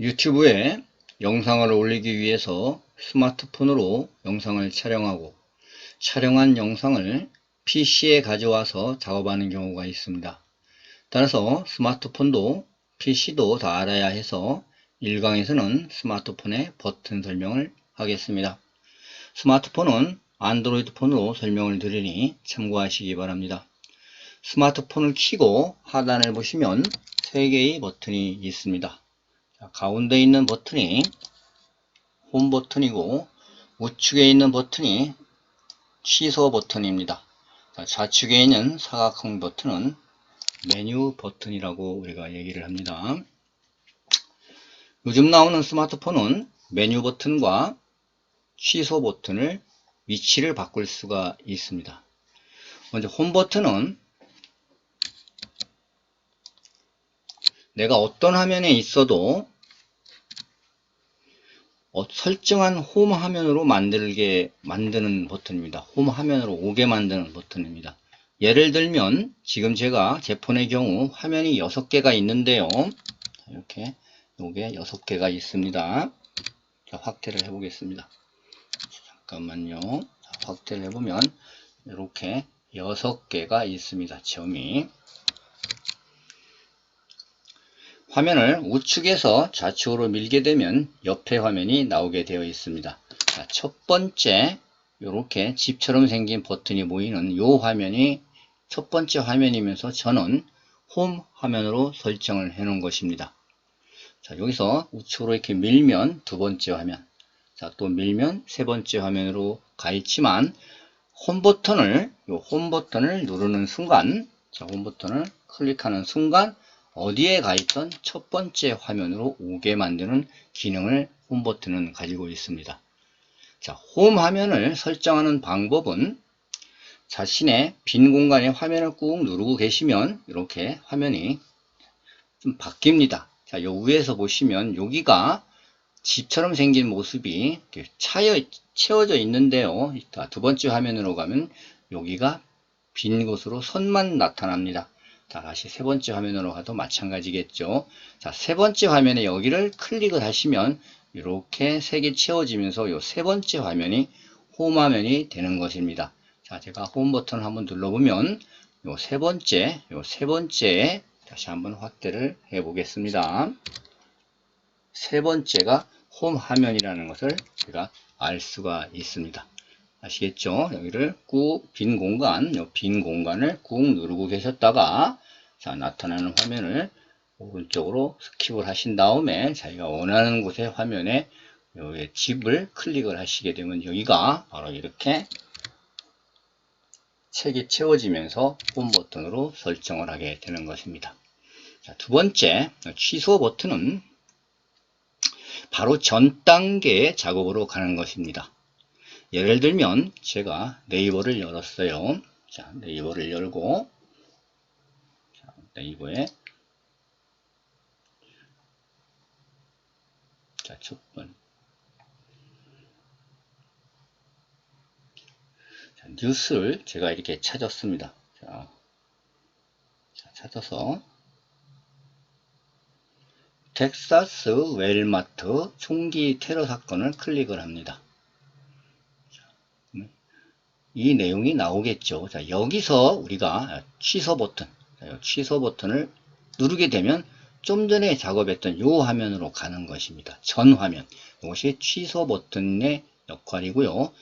유튜브에 영상을 올리기 위해서 스마트폰으로 영상을 촬영하고 촬영한 영상을 PC에 가져와서 작업하는 경우가 있습니다. 따라서 스마트폰도 PC도 다 알아야 해서 1강에서는 스마트폰의 버튼 설명을 하겠습니다. 스마트폰은 안드로이드 폰으로 설명을 드리니 참고하시기 바랍니다. 스마트폰을 켜고 하단을 보시면 3개의 버튼이 있습니다. 자, 가운데 있는 버튼이 홈 버튼이고 우측에 있는 버튼이 취소 버튼입니다. 자, 좌측에 있는 사각형 버튼은 메뉴 버튼이라고 우리가 얘기를 합니다. 요즘 나오는 스마트폰은 메뉴 버튼과 취소 버튼을 위치를 바꿀 수가 있습니다. 먼저 홈 버튼은 내가 어떤 화면에 있어도 어, 설정한 홈 화면으로 만들게 만드는 버튼입니다. 홈 화면으로 오게 만드는 버튼입니다. 예를 들면 지금 제가 제 폰의 경우 화면이 6개가 있는데요. 이렇게 요게 6개가 있습니다. 자, 확대를 해 보겠습니다. 잠깐만요. 자, 확대를 해보면 이렇게 6개가 있습니다. 점이 화면을 우측에서 좌측으로 밀게 되면 옆에 화면이 나오게 되어 있습니다. 자, 첫 번째 이렇게 집처럼 생긴 버튼이 보이는 이 화면이 첫 번째 화면이면서 저는 홈 화면으로 설정을 해 놓은 것입니다. 자, 여기서 우측으로 이렇게 밀면 두 번째 화면, 자, 또 밀면 세 번째 화면으로 가 있지만 홈 버튼을 홈 버튼을 누르는 순간, 자, 홈 버튼을 클릭하는 순간 어디에 가 있던 첫 번째 화면으로 오게 만드는 기능을 홈 버튼은 가지고 있습니다. 자, 홈 화면을 설정하는 방법은 자신의 빈 공간에 화면을 꾹 누르고 계시면 이렇게 화면이 좀 바뀝니다. 자, 요 위에서 보시면 여기가 집처럼 생긴 모습이 차여, 채워져 있는데요. 두 번째 화면으로 가면 여기가 빈 곳으로 선만 나타납니다. 자, 다시 세 번째 화면으로 가도 마찬가지겠죠. 자, 세 번째 화면에 여기를 클릭을 하시면 이렇게 색이 채워지면서 이 세 번째 화면이 홈 화면이 되는 것입니다. 자, 제가 홈 버튼을 한번 눌러보면 이 세 번째, 이 세 번째 다시 한번 확대를 해 보겠습니다. 세 번째가 홈 화면이라는 것을 제가 알 수가 있습니다. 아시겠죠? 여기를 꾹 빈 공간, 빈 공간을 꾹 누르고 계셨다가 자 나타나는 화면을 오른쪽으로 스킵을 하신 다음에 자기가 원하는 곳의 화면에 여기 집을 클릭을 하시게 되면 여기가 바로 이렇게 책이 채워지면서 홈 버튼으로 설정을 하게 되는 것입니다. 자, 두 번째 취소 버튼은 바로 전 단계의 작업으로 가는 것입니다. 예를 들면 제가 네이버를 열었어요. 자, 네이버를 열고 자, 네이버에 자, 첫 번. 자, 뉴스를 제가 이렇게 찾았습니다. 자, 자 찾아서 텍사스 웰마트 총기 테러 사건을 클릭을 합니다. 이 내용이 나오겠죠. 자, 여기서 우리가 취소 버튼, 취소 버튼을 누르게 되면 좀 전에 작업했던 이 화면으로 가는 것입니다. 전 화면. 이것이 취소 버튼의 역할이고요.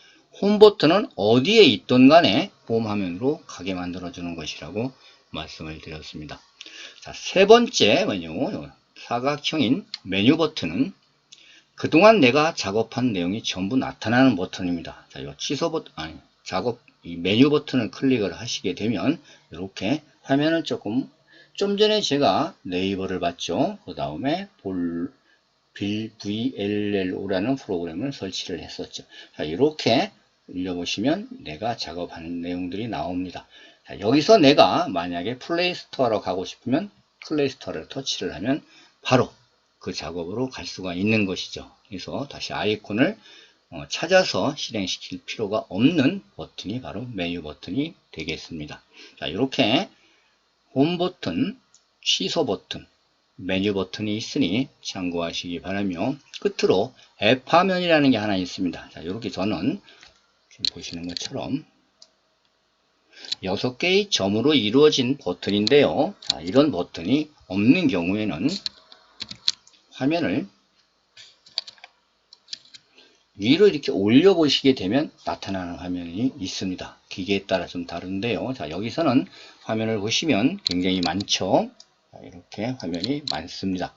홈 버튼은 어디에 있던 간에 홈 화면으로 가게 만들어주는 것이라고 말씀을 드렸습니다. 자, 세 번째 사각형인 메뉴 버튼은 그동안 내가 작업한 내용이 전부 나타나는 버튼입니다. 자, 이 취소 버튼, 아니, 작업 이 메뉴 버튼을 클릭을 하시게 되면 이렇게 화면을 조금 좀 전에 제가 네이버를 봤죠. 그 다음에 볼 VLLO라는 프로그램을 설치를 했었죠. 자, 이렇게 올려보시면 내가 작업하는 내용들이 나옵니다. 자, 여기서 내가 만약에 플레이스토어로 가고 싶으면 플레이스토어를 터치를 하면 바로 그 작업으로 갈 수가 있는 것이죠. 그래서 다시 아이콘을 어, 찾아서 실행시킬 필요가 없는 버튼이 바로 메뉴 버튼이 되겠습니다. 자, 이렇게 홈 버튼, 취소 버튼, 메뉴 버튼이 있으니 참고하시기 바라며 끝으로 앱 화면이라는 게 하나 있습니다. 자, 이렇게 저는 보시는 것처럼 6개의 점으로 이루어진 버튼인데요. 자, 이런 버튼이 없는 경우에는 화면을 위로 이렇게 올려 보시게 되면 나타나는 화면이 있습니다. 기계에 따라 좀 다른데요. 자, 여기서는 화면을 보시면 굉장히 많죠. 자, 이렇게 화면이 많습니다.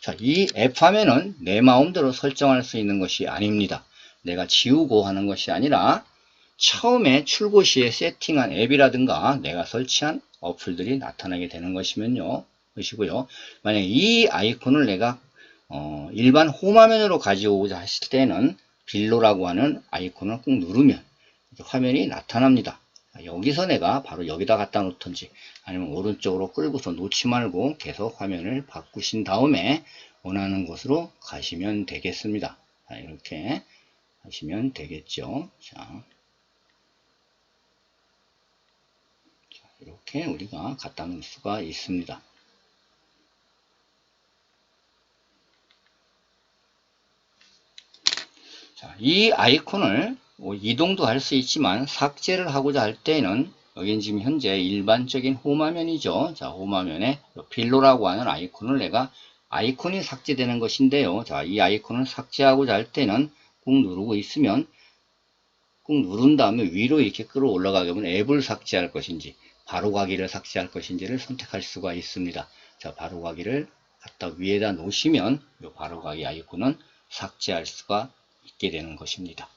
자, 이 앱 화면은 내 마음대로 설정할 수 있는 것이 아닙니다. 내가 지우고 하는 것이 아니라 처음에 출고 시에 세팅한 앱이라든가 내가 설치한 어플들이 나타나게 되는 것이면요. 것이고요. 만약 이 아이콘을 내가 어, 일반 홈화면으로 가져오고자 하실 때는 빌로라고 하는 아이콘을 꾹 누르면 화면이 나타납니다. 여기서 내가 바로 여기다 갖다 놓든지 아니면 오른쪽으로 끌고서 놓지 말고 계속 화면을 바꾸신 다음에 원하는 곳으로 가시면 되겠습니다. 자, 이렇게 하시면 되겠죠. 자, 자, 이렇게 우리가 갖다 놓을 수가 있습니다. 자, 이 아이콘을 뭐 이동도 할 수 있지만 삭제를 하고자 할 때는 여긴 지금 현재 일반적인 홈화면이죠. 자, 홈화면에 빌로라고 하는 아이콘을 내가 아이콘이 삭제되는 것인데요. 자, 이 아이콘을 삭제하고자 할 때는 꾹 누르고 있으면 꾹 누른 다음에 위로 이렇게 끌어 올라가게 하면 앱을 삭제할 것인지 바로 가기를 삭제할 것인지를 선택할 수가 있습니다. 자, 바로 가기를 갖다 위에다 놓으시면 이 바로 가기 아이콘은 삭제할 수가 있게 되는 것입니다.